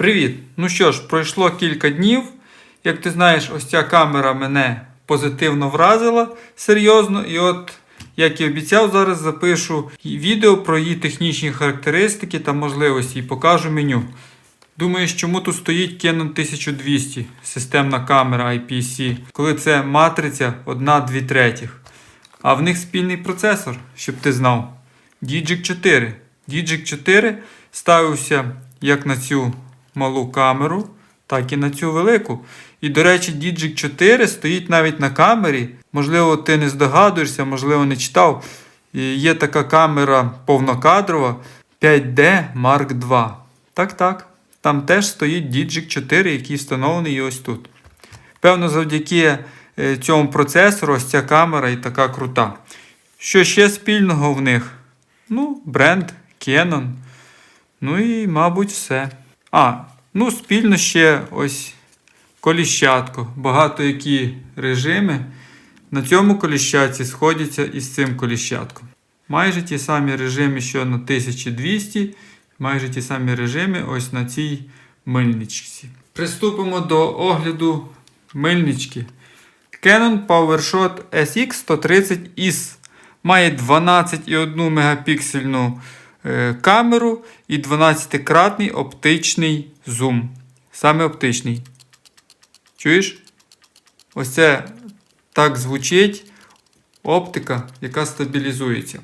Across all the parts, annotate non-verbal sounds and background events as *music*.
Привіт! Ну що ж, пройшло кілька днів. Як ти знаєш, ось ця камера мене позитивно вразила серйозно. І от, як і обіцяв, зараз запишу відео про її технічні характеристики та можливості і покажу меню. Думаєш, чому тут стоїть Canon 1200 системна камера IPC, коли це матриця 1-2 третіх. А в них спільний процесор, щоб ти знав. Digic 4. Digic 4 ставився як на цю малу камеру, так і на цю велику. І, до речі, Digic 4 стоїть навіть на камері. Можливо, ти не здогадуєшся, можливо, не читав. І Є така камера повнокадрова 5D Mark II. Так, так. Там теж стоїть Digic 4, який встановлений ось тут. Певно, завдяки е, цьому процесору ось ця камера і така крута. Що ще спільного в них? Ну, бренд Canon. Ну і, мабуть, все. А, ну, спільно ще ось коліщатко. Багато які режими на цьому коліщатці сходяться із цим коліщатком. Майже ті самі режими, що на 1200, майже ті самі режими ось на цій мильничці. Приступимо до огляду мильнички. Canon PowerShot SX130IS має 12,1 мегапіксельну камеру і 12-кратний оптичний зум. Саме оптичний. Чуєш? Ось це так звучить оптика, яка стабілізується.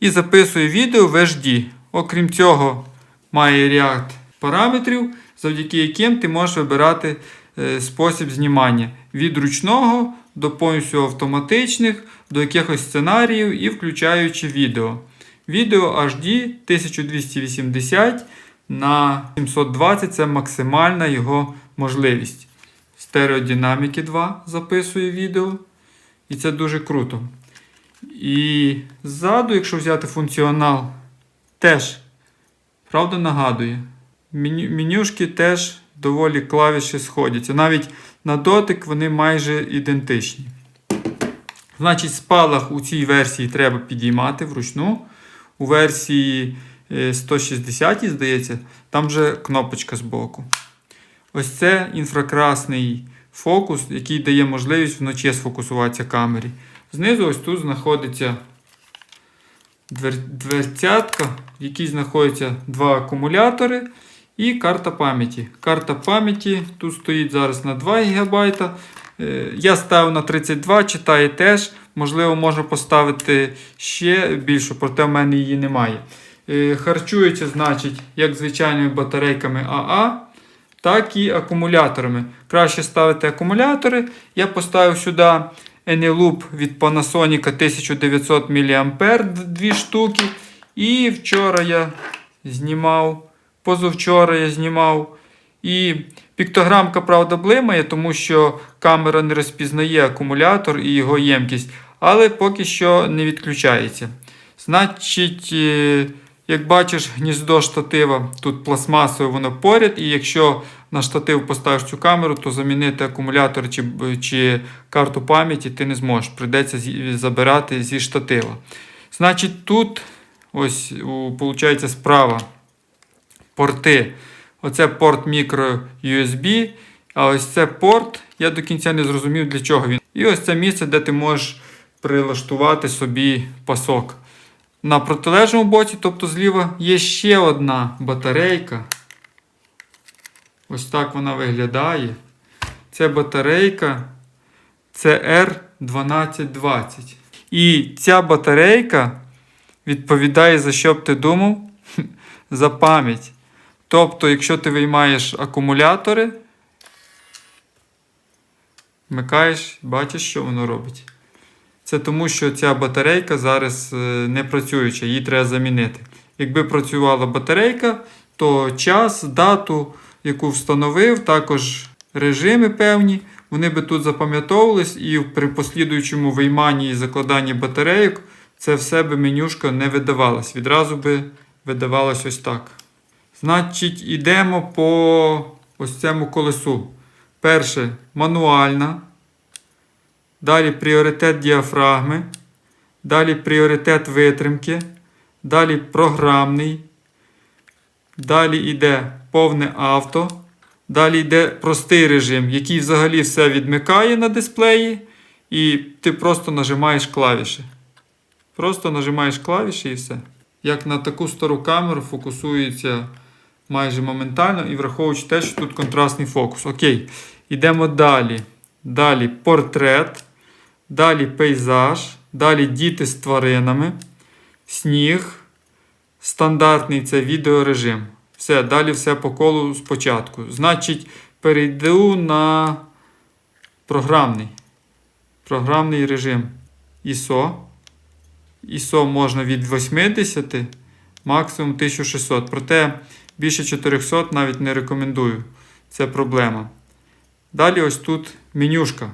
І записує відео в HD. Окрім цього, має ряд параметрів, завдяки яким ти можеш вибирати е, спосіб знімання від ручного до повністю автоматичних, до якихось сценаріїв і включаючи відео. Відео HD 1280 на 720 це максимальна його можливість. Стереодинаміки 2 записує відео. І це дуже круто. І ззаду, якщо взяти функціонал, теж, правда, нагадує. Меню, менюшки теж доволі клавіші сходяться. Навіть на дотик вони майже ідентичні. Значить, спалах у цій версії треба підіймати вручну. У версії е, 160, здається, там вже кнопочка збоку. Ось це інфракрасний фокус, який дає можливість вночі сфокусуватися камері. Знизу ось тут знаходиться двер... дверцятка, в якій знаходяться два акумулятори і карта пам'яті. Карта пам'яті тут стоїть зараз на 2 ГБ. Е, Я ставив на 32, читає теж. Можливо, можна поставити ще більшу, проте в мене її немає. Е, Харчується, значить, як звичайними батарейками АА, так і акумуляторами. Краще ставити акумулятори. Я поставив сюди Eneloop від Panasonic 1900 мА дві штуки. І вчора я знімав, позавчора я знімав. І піктограмка, правда, блимає, тому що камера не розпізнає акумулятор і його ємкість, але поки що не відключається. Значить, е, як бачиш, гніздо штатива тут пластмасове, воно поряд, і якщо на штатив поставиш цю камеру, то замінити акумулятор чи, чи карту пам'яті ти не зможеш. Прийдеться забирати зі штатива. Значить, тут ось, получається, справа порти. Оце порт мікро USB, а ось це порт, я до кінця не зрозумів, для чого він. І ось це місце, де ти можеш прилаштувати собі пасок. На протилежному боці, тобто зліва, є ще одна батарейка. Ось так вона виглядає. Це батарейка CR1220. І ця батарейка відповідає за що б ти думав? *laughs* За пам'ять. Тобто, якщо ти виймаєш акумулятори, вмикаєш, бачиш, що воно робить. Це тому, що ця батарейка зараз е, не працююча, її треба замінити. Якби працювала батарейка, то час, дату, яку встановив, також режими певні, вони би тут запам'ятовувались і при послідуючому вийманні і закладанні батарейок це все би менюшка не видавалась. Відразу би видавалось ось так. Значить, йдемо по ось цьому колесу. Перше мануальна. Далі пріоритет діафрагми. Далі пріоритет витримки. Далі програмний. Далі йде повне авто. Далі йде простий режим, який взагалі все відмикає на дисплеї, і ти просто нажимаєш клавіші. Просто нажимаєш клавіші і все. Як на таку стару камеру фокусується майже моментально і враховуючи те, що тут контрастний фокус. Окей, йдемо далі. Далі портрет, далі пейзаж, далі діти з тваринами, сніг. Стандартний це відеорежим. Все, далі все по колу спочатку. Значить, перейду на програмний. Програмний режим ISO. ISO можна від 80, максимум 1600. Проте більше 400 навіть не рекомендую. Це проблема. Далі ось тут менюшка.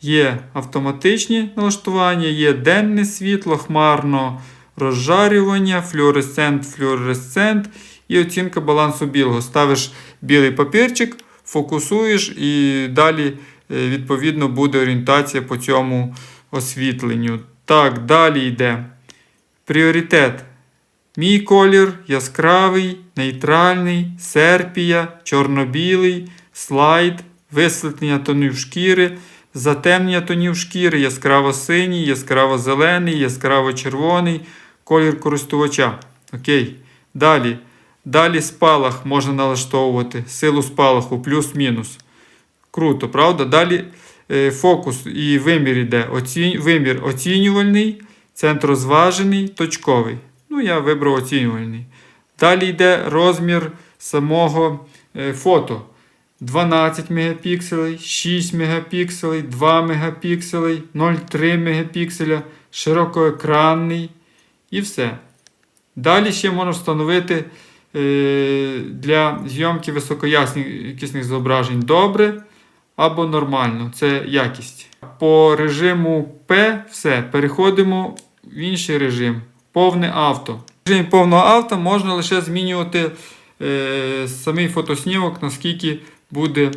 Є автоматичні налаштування, є денне світло, хмарно розжарювання, флюоресцент, флюоресцент і оцінка балансу білого. Ставиш білий папірчик, фокусуєш і далі е, відповідно буде орієнтація по цьому освітленню. Так, далі йде. Пріоритет. Мій колір яскравий, нейтральний, серпія, чорно-білий, слайд, висвітлення тонів шкіри, затемнення тонів шкіри, яскраво-синій, яскраво-зелений, яскраво-червоний, колір користувача. Окей. Далі. Далі спалах можна налаштовувати, силу спалаху, плюс-мінус. Круто, правда? Далі е, фокус і вимір іде. Оці... Вимір оцінювальний, центрозважений, точковий. Ну, я вибрав оцінювальний. Далі йде розмір самого е, фото. 12 мегапікселей, 6 мегапікселей, 2 мегапікселей, 0,3 мегапікселя, широкоекранний і все. Далі ще можна встановити е, для зйомки високоякісних зображень добре або нормально. Це якість. По режиму P все. Переходимо в інший режим. Повне авто. В режимі повного авто можна лише змінювати е, самий фотоснімок, наскільки буде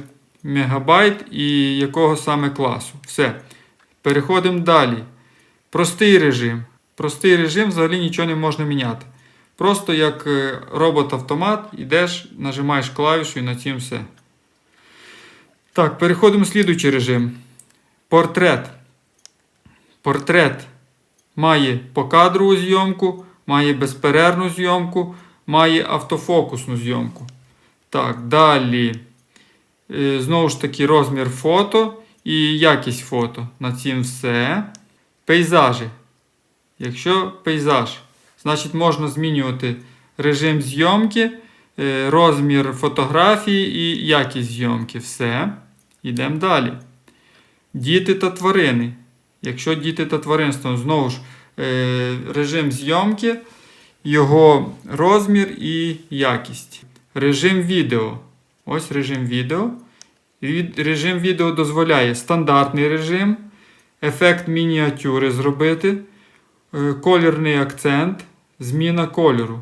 мегабайт і якого саме класу. Все. Переходимо далі. Простий режим. Простий режим взагалі нічого не можна міняти. Просто як е, робот-автомат, йдеш, нажимаєш клавішу і на цім все. Так, переходимо в слідуючий режим. Портрет. Портрет має покадрову зйомку, має безперервну зйомку, має автофокусну зйомку. Так, далі. Е, Знову ж таки, розмір фото і якість фото. На цім все. Пейзажі. Якщо пейзаж, значить можна змінювати режим зйомки, е, розмір фотографії і якість зйомки. Все. Йдемо далі. Діти та тварини. Якщо діти та тваринство, знову ж е, режим зйомки, його розмір і якість. Режим відео. Ось режим відео. Режим відео дозволяє стандартний режим, ефект мініатюри зробити, е, колірний акцент, зміна кольору.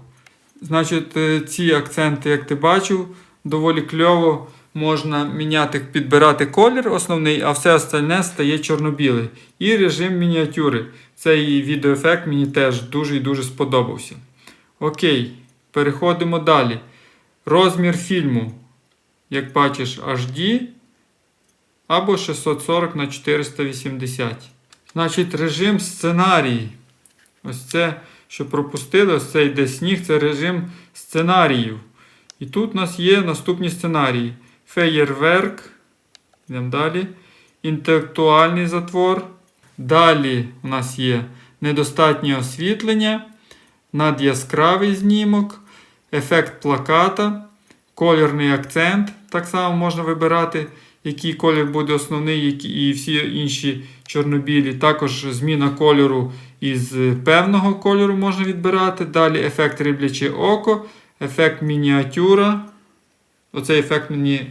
Значить, е, ці акценти, як ти бачив, доволі кльово можна міняти, підбирати колір основний, а все остальне стає чорно-білий. І режим мініатюри. Цей відеоефект мені теж дуже і дуже сподобався. Окей, переходимо далі. Розмір фільму, як бачиш, HD або 640 на 480. Значить, режим сценарій. Ось це, що пропустили, ось це йде сніг, це режим сценаріїв. І тут у нас є наступні сценарії: феєрверк. Йдемо далі. Інтелектуальний затвор. Далі у нас є недостатнє освітлення, надяскравий знімок, ефект плаката, колірний акцент. Так само можна вибирати, який колір буде основний, і всі інші чорнобілі. Також зміна кольору із певного кольору можна відбирати. Далі ефект рибляче око, ефект мініатюра. Оцей ефект мені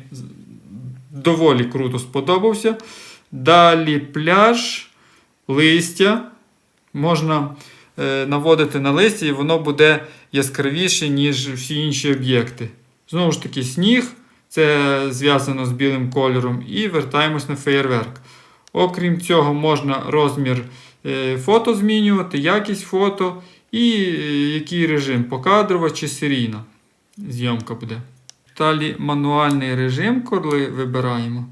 доволі круто сподобався. Далі пляж, листя. Можна е, наводити на листя, і воно буде яскравіше, ніж всі інші об'єкти. Знову ж таки, сніг. Це зв'язано з білим кольором. І вертаємось на феєрверк. Окрім цього, можна розмір е, фото змінювати, якість фото і е, який режим покадрова чи серійна. зйомка буде. Далі мануальний режим, коли вибираємо.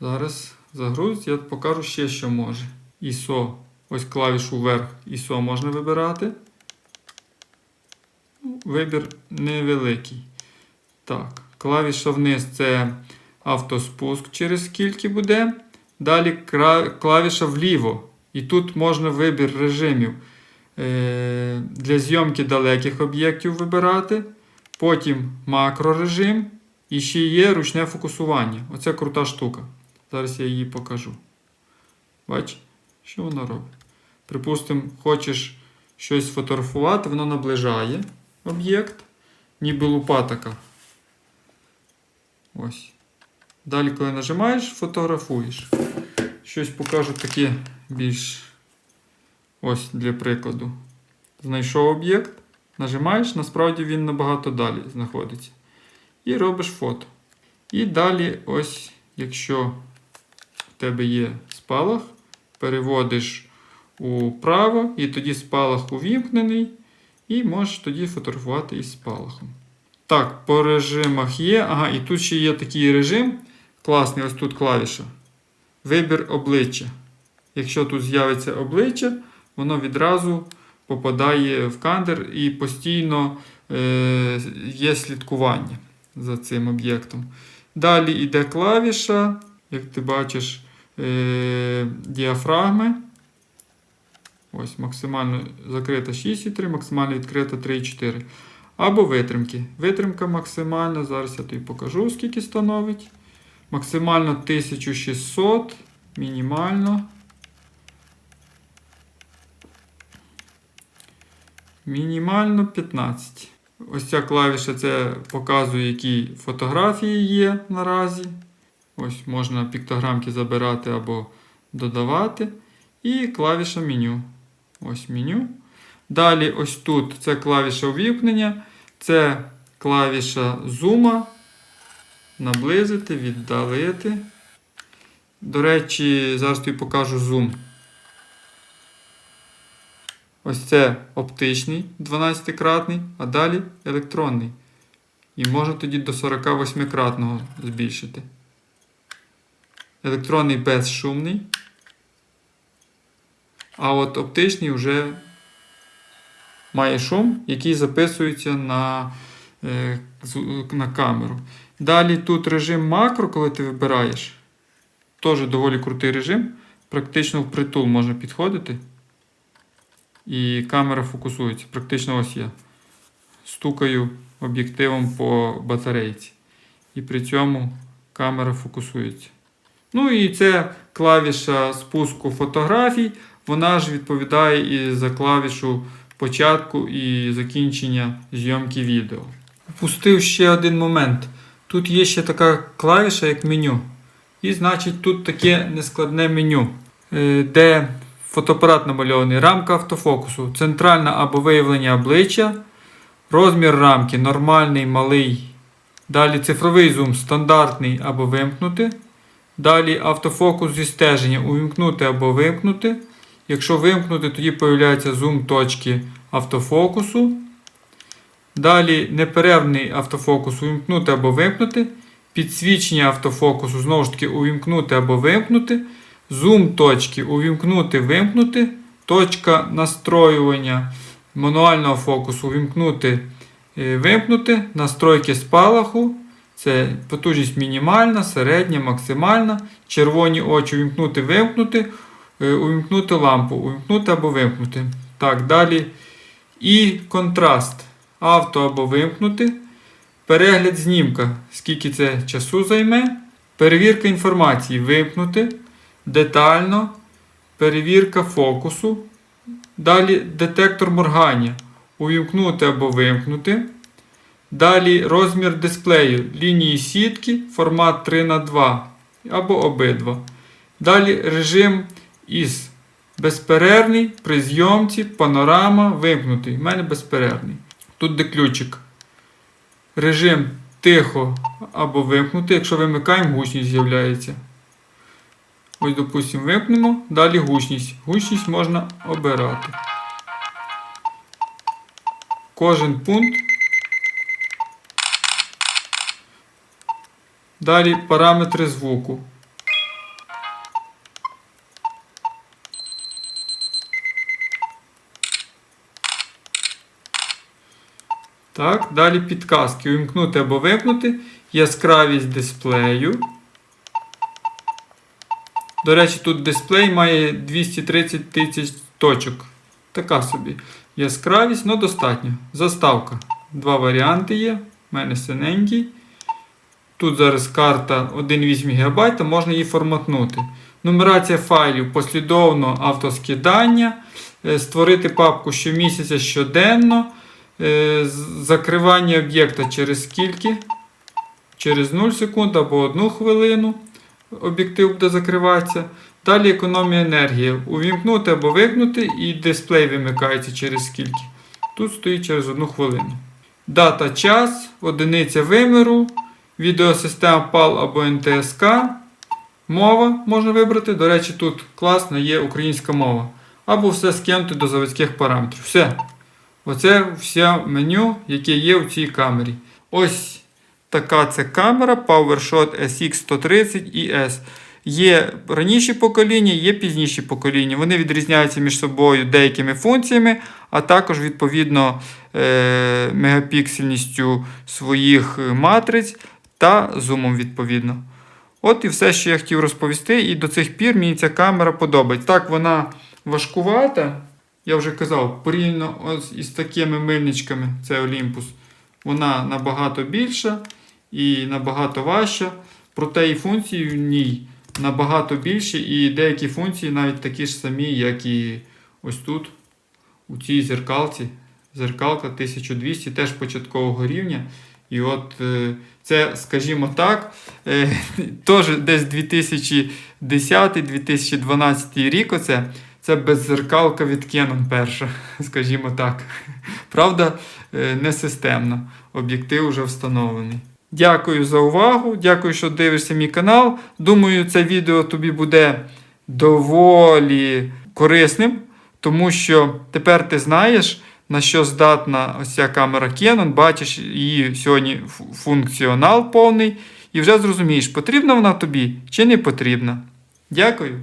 Зараз загруз, я покажу ще, що може. ISO, ось клавішу вверх ISO можна вибирати. Ну, Вибір невеликий. Так, клавіша вниз це автоспуск через скільки буде. Далі клавіша вліво. І тут можна вибір режимів е, для зйомки далеких об'єктів вибирати. Потім макрорежим. І ще є ручне фокусування. Оце крута штука. Зараз я її покажу. Бач, що воно робить? Припустимо, хочеш щось фотографувати, воно наближає об'єкт, ніби лупа така. Ось. Далі, коли нажимаєш, фотографуєш. Щось покажу таке більш. Ось для прикладу. Знайшов об'єкт, нажимаєш, насправді він набагато далі знаходиться. І робиш фото. І далі, ось, якщо в тебе є спалах, переводиш управо, і тоді спалах увімкнений, і можеш тоді фотографувати із спалахом. Так, по режимах є. Ага, і тут ще є такий режим. Класний, ось тут клавіша. Вибір обличчя. Якщо тут з'явиться обличчя, воно відразу попадає в кадр і постійно е, є слідкування за цим об'єктом. Далі йде клавіша, як ти бачиш, е, діафрагми. Ось максимально закрита 6,3, максимально відкрита 3,4. Або витримки. Витримка максимальна, зараз я тобі покажу, скільки становить. Максимально 1600, мінімально. Мінімально 15. Ось ця клавіша це показує, які фотографії є наразі. Ось можна піктограмки забирати або додавати. І клавіша меню. Ось меню. Далі, ось тут це клавіша увімкнення, це клавіша зума. Наблизити, віддалити. До речі, зараз тобі покажу зум. Ось це оптичний 12-кратний, а далі електронний. І можна тоді до 48-кратного збільшити. Електронний безшумний. А от оптичний вже має шум, який записується на, е, на камеру. Далі тут режим макро, коли ти вибираєш. Теж доволі крутий режим. Практично впритул можна підходити. І камера фокусується. Практично ось я стукаю об'єктивом по батарейці. І при цьому камера фокусується. Ну і це клавіша спуску фотографій. Вона ж відповідає і за клавішу початку і закінчення зйомки відео. Впустив ще один момент. Тут є ще така клавіша, як меню. І значить тут таке нескладне меню, е, де фотоапарат намальований, рамка автофокусу, центральна або виявлення обличчя, розмір рамки нормальний, малий. Далі цифровий зум стандартний або вимкнути. Далі автофокус зі стеження увімкнути або вимкнути. Якщо вимкнути, тоді появляється зум точки автофокусу. Далі неперервний автофокус увімкнути або вимкнути. Підсвічення автофокусу знову ж таки увімкнути або вимкнути. Зум точки увімкнути, вимкнути. Точка настроювання мануального фокусу увімкнути, е, вимкнути. Настройки спалаху. Це потужність мінімальна, середня, максимальна. Червоні очі увімкнути, вимкнути. Е, Увімкнути лампу, увімкнути або вимкнути. Так, далі. І контраст. Авто або вимкнути. Перегляд знімка. Скільки це часу займе. Перевірка інформації вимкнути. Детально. Перевірка фокусу. Далі детектор моргання. Увімкнути або вимкнути. Далі розмір дисплею. Лінії сітки, формат 3х2 або обидва. Далі режим із безперервний при зйомці, панорама, вимкнутий. У мене безперервний. Тут де ключик. Режим тихо або вимкнути. Якщо вимикаємо, гучність з'являється. Ось, допустимо, вимкнемо. Далі гучність. Гучність можна обирати. Кожен пункт Далі параметри звуку. Так, далі підказки. Увімкнути або вимкнути. Яскравість дисплею. До речі, тут дисплей має 230 тисяч точок. Така собі. Яскравість, ну достатньо. Заставка. Два варіанти є. У мене синенький. Тут зараз карта 1,8 ГБ, можна її форматнути. Нумерація файлів послідовно автоскидання. Е, Створити папку щомісяця щоденно. Е, Закривання об'єкта через скільки? Через 0 секунд або 1 хвилину об'єктив буде закриватися. Далі економія енергії. Увімкнути або вимкнути, і дисплей вимикається через скільки. Тут стоїть через 1 хвилину. Дата, час, одиниця виміру, відеосистема PAL або NTSK. Мова можна вибрати. До речі, тут класно є українська мова. Або все скинути до заводських параметрів. Все. Оце все меню, яке є у цій камері. Ось така це камера PowerShot SX130 ES. Є раніші покоління, є пізніші покоління. Вони відрізняються між собою деякими функціями, а також відповідно е- мегапіксельністю своїх матриць та зумом відповідно. От і все, що я хотів розповісти, і до цих пір мені ця камера подобається. Так, вона важкувата, я вже казав, порівняно із такими мильничками, це Olympus, вона набагато більша і набагато важча. Проте і функції в ній набагато більше, і деякі функції навіть такі ж самі, як і ось тут, у цій зеркалці. Зеркалка 1200 теж початкового рівня. І от е, це, скажімо так, е, *laughs* теж десь 2010-2012 рік. Оце, це беззеркалка від Canon перша, *laughs* скажімо так. Правда, е, не системна. Об'єктив вже встановлений. Дякую за увагу. Дякую, що дивишся мій канал. Думаю, це відео тобі буде доволі корисним, тому що тепер ти знаєш, на що здатна ось ця камера Canon, бачиш її сьогодні функціонал повний, і вже зрозумієш, потрібна вона тобі чи не потрібна. Дякую.